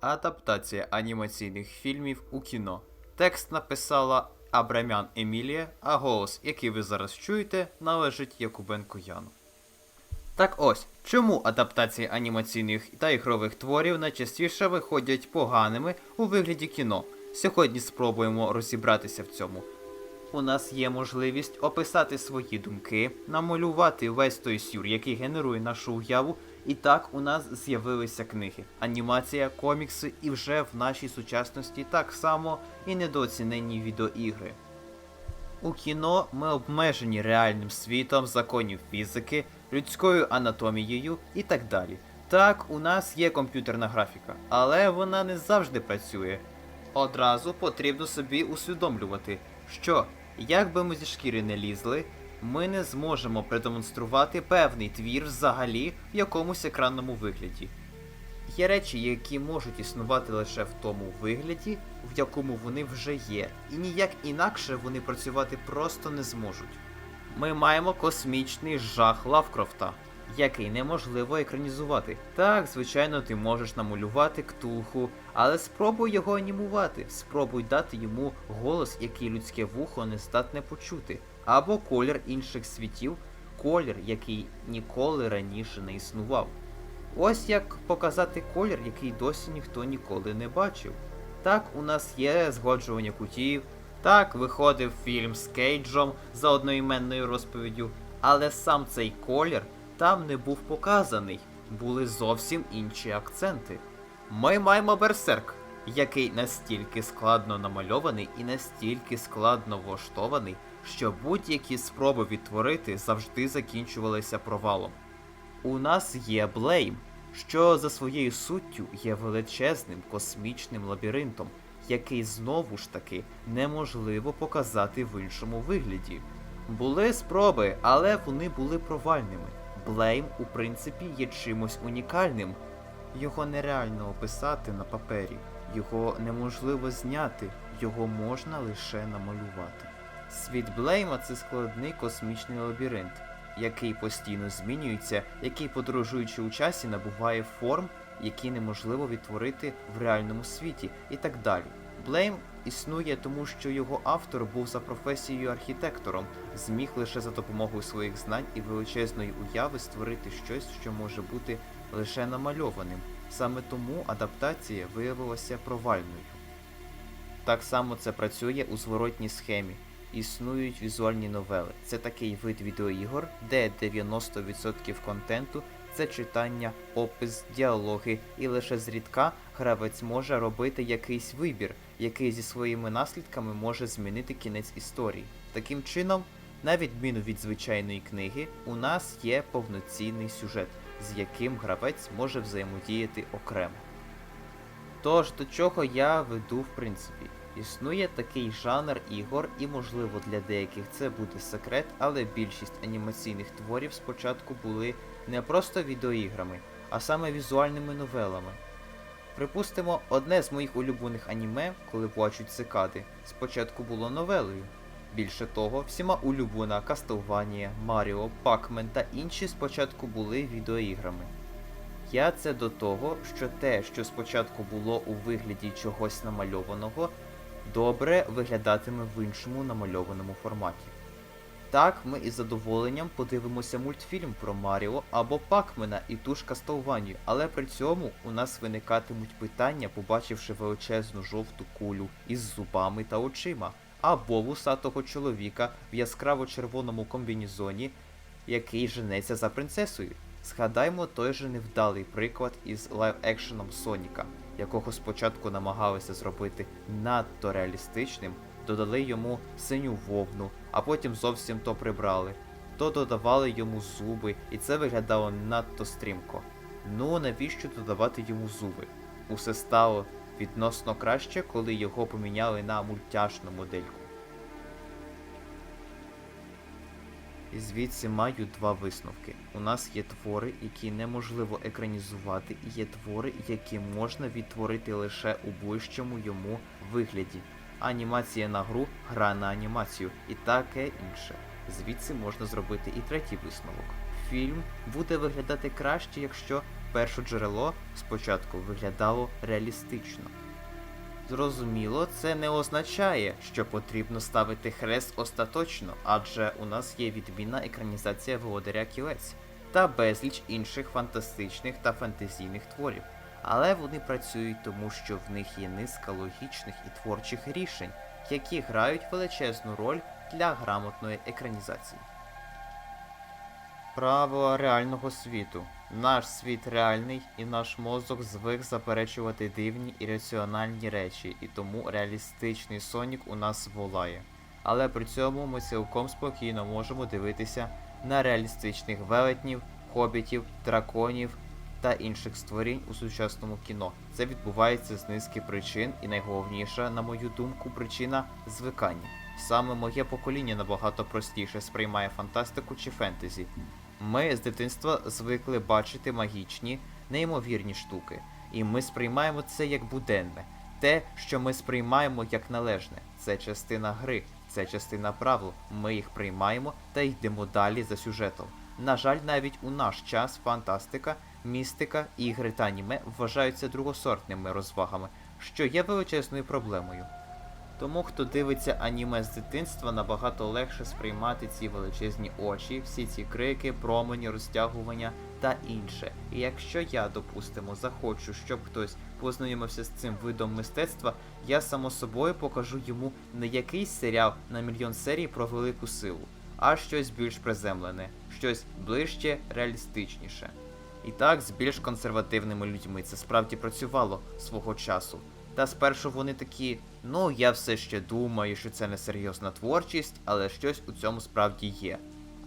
Адаптація анімаційних фільмів у кіно. Текст написала Абрамян Емілія, а голос, який ви зараз чуєте, належить Якубенку Яну. Так ось, чому адаптації анімаційних та ігрових творів найчастіше виходять поганими у вигляді кіно? Сьогодні спробуємо розібратися в цьому. У нас є можливість описати свої думки, намалювати весь той сюр, який генерує нашу уяву. І так у нас з'явилися книги, анімація, комікси і вже в нашій сучасності так само і недооцінені відеоігри. У кіно ми обмежені реальним світом законів фізики, людською анатомією і так далі. Так, у нас є комп'ютерна графіка, але вона не завжди працює. Одразу потрібно собі усвідомлювати, що як би ми зі шкіри не лізли, ми не зможемо продемонструвати певний твір взагалі в якомусь екранному вигляді. Є речі, які можуть існувати лише в тому вигляді, в якому вони вже є, і ніяк інакше вони працювати просто не зможуть. Ми маємо космічний жах Лавкрофта, який неможливо екранізувати. Так, звичайно, ти можеш намалювати ктулху, але спробуй його анімувати, спробуй дати йому голос, який людське вухо не здатне почути, або колір інших світів, колір, який ніколи раніше не існував. Ось як показати колір, який досі ніхто ніколи не бачив. Так, у нас є згоджування кутів, так, виходив фільм з Кейджом за одноіменною розповіддю, але сам цей колір там не був показаний, були зовсім інші акценти. Ми маємо берсерк, який настільки складно намальований і настільки складно влаштований, що будь-які спроби відтворити завжди закінчувалися провалом. У нас є Блейм, що за своєю суттю є величезним космічним лабіринтом, який знову ж таки неможливо показати в іншому вигляді. Були спроби, але вони були провальними. Блейм, у принципі, є чимось унікальним. Його нереально описати на папері, його неможливо зняти, його можна лише намалювати. Світ Блейма це складний космічний лабіринт, який постійно змінюється, який, подорожуючи у часі, набуває форм, які неможливо відтворити в реальному світі, і так далі. Блейм існує тому, що його автор був за професією архітектором, зміг лише за допомогою своїх знань і величезної уяви створити щось, що може бути лише намальованим. Саме тому адаптація виявилася провальною. Так само це працює у зворотній схемі. Існують візуальні новели. Це такий вид відеоігор, де 90% контенту це читання, опис, діалоги, і лише зрідка гравець може робити якийсь вибір, який зі своїми наслідками може змінити кінець історії. Таким чином, на відміну від звичайної книги, у нас є повноцінний сюжет, з яким гравець може взаємодіяти окремо. Тож до чого я веду в принципі. Існує такий жанр ігор, і можливо для деяких це буде секрет, але більшість анімаційних творів спочатку були не просто відеоіграми, а саме візуальними новелами. Припустимо, одне з моїх улюблених аніме, коли плачуть цикади, спочатку було новелою. Більше того, всіма улюблена Castlevania, Маріо, Пакмен та інші спочатку були відеоіграми. Я це до того, що те, що спочатку було у вигляді чогось намальованого, добре виглядатиме в іншому намальованому форматі. Так, ми із задоволенням подивимося мультфільм про Маріо або Пакмена і ту ж Кастелванію, але при цьому у нас виникатимуть питання, побачивши величезну жовту кулю із зубами та очима, або вусатого чоловіка в яскраво-червоному комбінізоні, який женеться за принцесою. Згадаймо той же невдалий приклад із лайв-екшеном Соніка, якого спочатку намагалися зробити надто реалістичним, додали йому синю вовну, а потім зовсім то прибрали, то додавали йому зуби, і це виглядало надто стрімко. Ну навіщо додавати йому зуби? Усе стало відносно краще, коли його поміняли на мультяшну модельку. І звідси маю два висновки. У нас є твори, які неможливо екранізувати, і є твори, які можна відтворити лише у ближчому йому вигляді. Анімація на гру, гра на анімацію і таке інше. Звідси можна зробити і третій висновок. Фільм буде виглядати краще, якщо перше джерело спочатку виглядало реалістично. Зрозуміло, це не означає, що потрібно ставити хрест остаточно, адже у нас є відмінна екранізація Володаря кілець та безліч інших фантастичних та фантазійних творів. Але вони працюють тому, що в них є низка логічних і творчих рішень, які грають величезну роль для грамотної екранізації. Правила реального світу. Наш світ реальний, і наш мозок звик заперечувати дивні і раціональні речі, і тому реалістичний Сонік у нас волає. Але при цьому ми цілком спокійно можемо дивитися на реалістичних велетнів, хобітів, драконів та інших створінь у сучасному кіно. Це відбувається з низки причин, і найголовніша, на мою думку, причина звикання. Саме моє покоління набагато простіше сприймає фантастику чи фентезі. Ми з дитинства звикли бачити магічні, неймовірні штуки, і ми сприймаємо це як буденне. Те, що ми сприймаємо як належне, це частина гри, це частина правил. Ми їх приймаємо та йдемо далі за сюжетом. На жаль, навіть у наш час фантастика, містика, ігри та аніме вважаються другосортними розвагами, що є величезною проблемою. Тому, хто дивиться аніме з дитинства, набагато легше сприймати ці величезні очі, всі ці крики, промені, розтягування та інше. І якщо я, допустимо, захочу, щоб хтось познайомився з цим видом мистецтва, я само собою покажу йому не якийсь серіал на мільйон серій про велику силу, а щось більш приземлене, щось ближче, реалістичніше. І так, з більш консервативними людьми це справді працювало свого часу. Та спершу вони такі, ну я все ще думаю, що це не серйозна творчість, але щось у цьому справді є.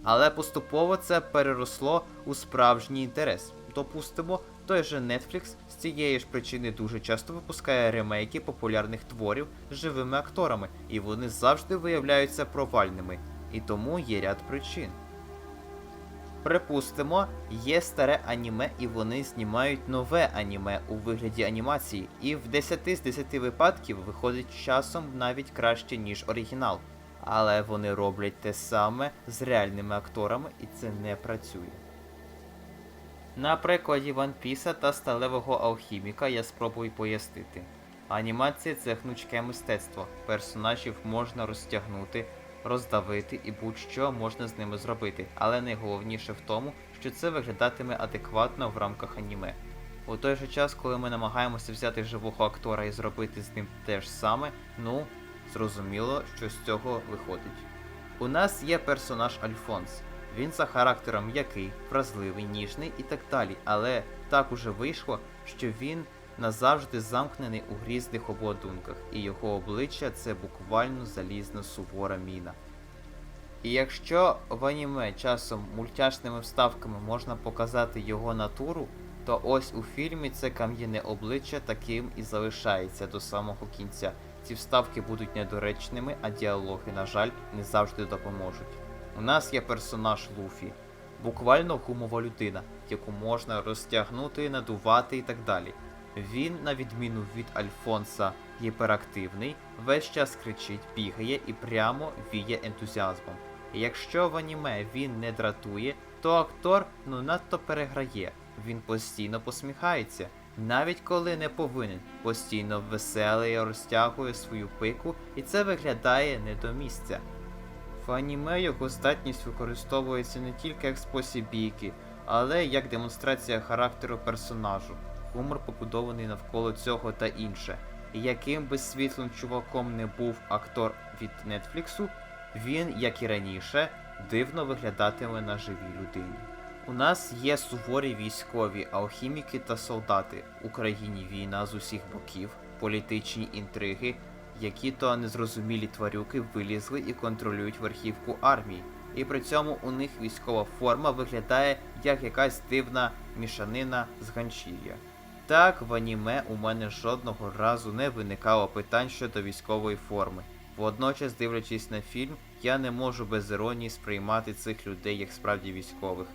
Але поступово це переросло у справжній інтерес. Допустимо, той же Netflix з цієї ж причини дуже часто випускає ремейки популярних творів з живими акторами, і вони завжди виявляються провальними. І тому є ряд причин. Припустимо, є старе аніме, і вони знімають нове аніме у вигляді анімації, і в 10 з 10 випадків виходить часом навіть краще, ніж оригінал. Але вони роблять те саме з реальними акторами, і це не працює. На прикладі One Piece та сталевого алхіміка я спробую пояснити. Анімація це гнучке мистецтво. Персонажів можна розтягнути, роздавити і будь-що можна з ними зробити, але найголовніше в тому, що це виглядатиме адекватно в рамках аніме. У той же час, коли ми намагаємося взяти живого актора і зробити з ним те ж саме, ну, зрозуміло, що з цього виходить. У нас є персонаж Альфонс. Він за характером м'який, вразливий, ніжний і так далі, але так уже вийшло, що він назавжди замкнений у грізних обладунках, і його обличчя це буквально залізна сувора міна. І якщо в аніме часом мультяшними вставками можна показати його натуру, то ось у фільмі це кам'яне обличчя таким і залишається до самого кінця. Ці вставки будуть недоречними, а діалоги, на жаль, не завжди допоможуть. У нас є персонаж Луфі, буквально гумова людина, яку можна розтягнути, надувати і так далі. Він, на відміну від Альфонса, гіперактивний, весь час кричить, бігає і прямо віє ентузіазмом. Якщо в аніме він не дратує, то актор ну надто переграє. Він постійно посміхається, навіть коли не повинен, постійно веселий, розтягує свою пику, і це виглядає не до місця. В аніме його здатність використовується не тільки як спосіб бійки, але й як демонстрація характеру персонажу, гумор побудований навколо цього та інше. І яким би світлим чуваком не був актор від Нетфліксу, він, як і раніше, дивно виглядатиме на живій людині. У нас є суворі військові, алхіміки та солдати, в Україні війна з усіх боків, політичні інтриги, які то незрозумілі тварюки вилізли і контролюють верхівку армії. І при цьому у них військова форма виглядає як якась дивна мішанина з ганчір'я. Так, в аніме у мене жодного разу не виникало питань щодо військової форми. Водночас, дивлячись на фільм, я не можу без іронії сприймати цих людей як справді військових.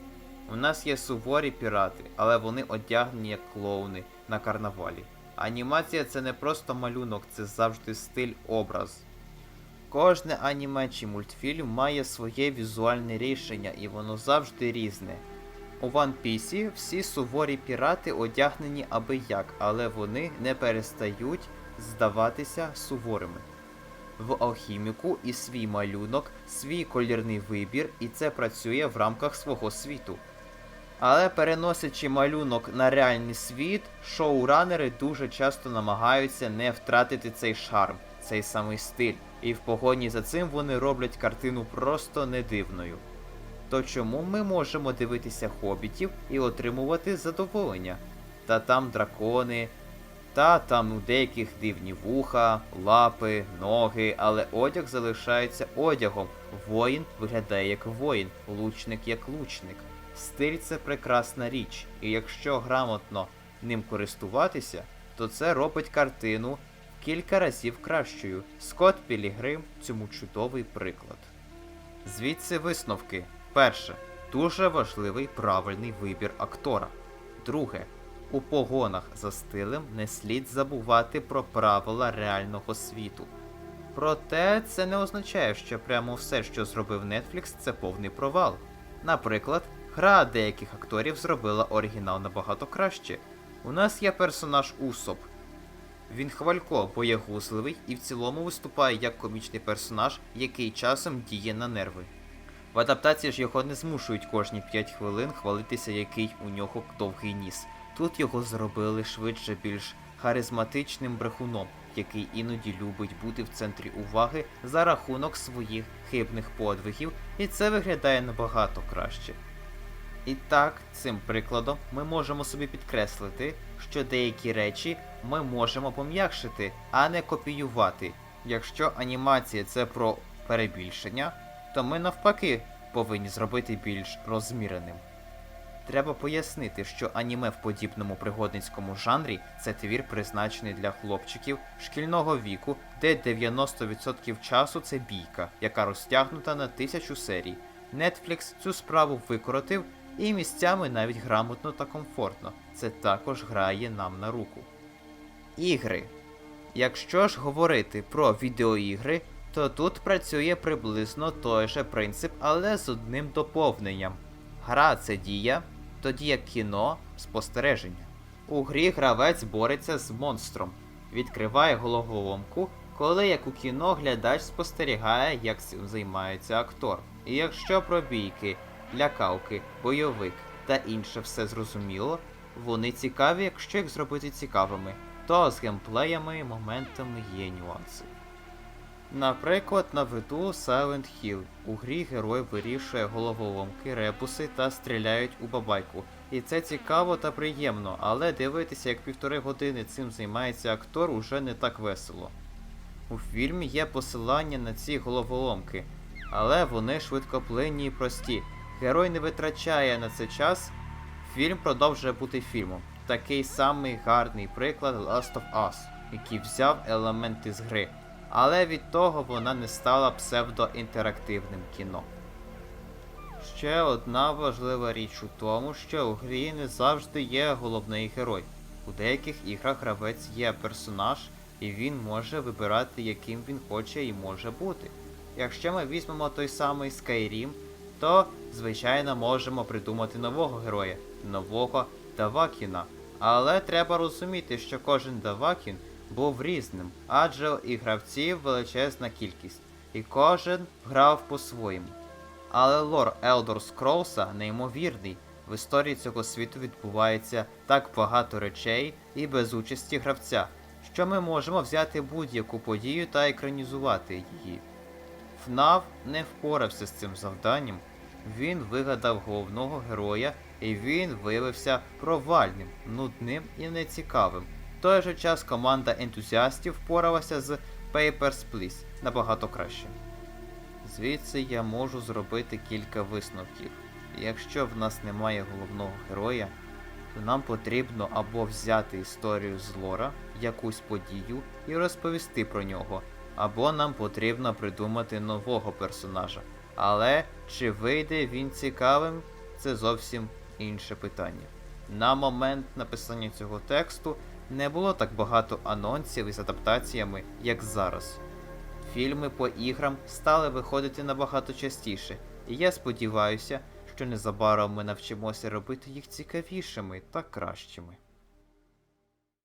У нас є суворі пірати, але вони одягнені як клоуни на карнавалі. Анімація це не просто малюнок, це завжди стиль, образ. Кожне аніме чи мультфільм має своє візуальне рішення, і воно завжди різне. У One Piece всі суворі пірати одягнені аби як, але вони не перестають здаватися суворими. В алхіміку і свій малюнок, свій колірний вибір, і це працює в рамках свого світу. Але переносячи малюнок на реальний світ, шоуранери дуже часто намагаються не втратити цей шарм, цей самий стиль, і в погоні за цим вони роблять картину просто недивною. То чому ми можемо дивитися хобітів і отримувати задоволення? Та там дракони, та там у деяких дивні вуха, лапи, ноги, але одяг залишається одягом. Воїн виглядає як воїн, лучник як лучник. Стиль це прекрасна річ, і якщо грамотно ним користуватися, то це робить картину кілька разів кращою. Скотт Пілігрим цьому чудовий приклад. Звідси висновки. Перше. Дуже важливий правильний вибір актора. Друге. У погонах за стилем не слід забувати про правила реального світу. Проте це не означає, що прямо все, що зробив Netflix, це повний провал. Наприклад, гра деяких акторів зробила оригінал набагато краще. У нас є персонаж Усоп. Він хвалько, боєгузливий і в цілому виступає як комічний персонаж, який часом діє на нерви. В адаптації ж його не змушують кожні 5 хвилин хвалитися, який у нього довгий ніс. Тут його зробили швидше більш харизматичним брехуном, який іноді любить бути в центрі уваги за рахунок своїх хибних подвигів, і це виглядає набагато краще. І так, цим прикладом ми можемо собі підкреслити, що деякі речі ми можемо пом'якшити, а не копіювати. Якщо анімація це про перебільшення, то ми навпаки повинні зробити більш розміреним. Треба пояснити, що аніме в подібному пригодницькому жанрі це твір призначений для хлопчиків шкільного віку, де 90% часу це бійка, яка розтягнута на тисячу серій. Netflix цю справу викоротив і місцями навіть грамотно та комфортно. Це також грає нам на руку. Ігри. Якщо ж говорити про відеоігри, то тут працює приблизно той же принцип, але з одним доповненням. Гра це дія, тоді як кіно спостереження. У грі гравець бореться з монстром, відкриває головоломку, коли як у кіно глядач спостерігає, як цим займається актор. І якщо про бійки, лякавки, бойовик та інше все зрозуміло, вони цікаві, якщо їх зробити цікавими, то з геймплеями моментами є нюанси. Наприклад, наведу Silent Hill. У грі герой вирішує головоломки, ребуси та стріляють у бабайку. І це цікаво та приємно, але дивитися, як півтори години цим займається актор, уже не так весело. У фільмі є посилання на ці головоломки, але вони швидкоплинні і прості. Герой не витрачає на це час, фільм продовжує бути фільмом. Такий самий гарний приклад Last of Us, який взяв елементи з гри але від того вона не стала псевдоінтерактивним кіно. Ще одна важлива річ у тому, що у грі не завжди є головний герой. У деяких іграх гравець є персонаж, і він може вибирати, яким він хоче і може бути. Якщо ми візьмемо той самий Skyrim, то, звичайно, можемо придумати нового героя, нового Давакіна. Але треба розуміти, що кожен Давакін був різним, адже і гравців величезна кількість, і кожен грав по-своєму. Але лор Elder Scrolls неймовірний. В історії цього світу відбувається так багато речей і без участі гравця, що ми можемо взяти будь-яку подію та екранізувати її. ФНАФ не впорався з цим завданням. Він вигадав головного героя, і він виявився провальним, нудним і нецікавим. В той же час команда ентузіастів впоралася з Papers, Please набагато краще. Звідси я можу зробити кілька висновків. Якщо в нас немає головного героя, то нам потрібно або взяти історію з лора, якусь подію і розповісти про нього, або нам потрібно придумати нового персонажа. Але чи вийде він цікавим, це зовсім інше питання. На момент написання цього тексту не було так багато анонсів із адаптаціями, як зараз. Фільми по іграм стали виходити набагато частіше, і я сподіваюся, що незабаром ми навчимося робити їх цікавішими та кращими.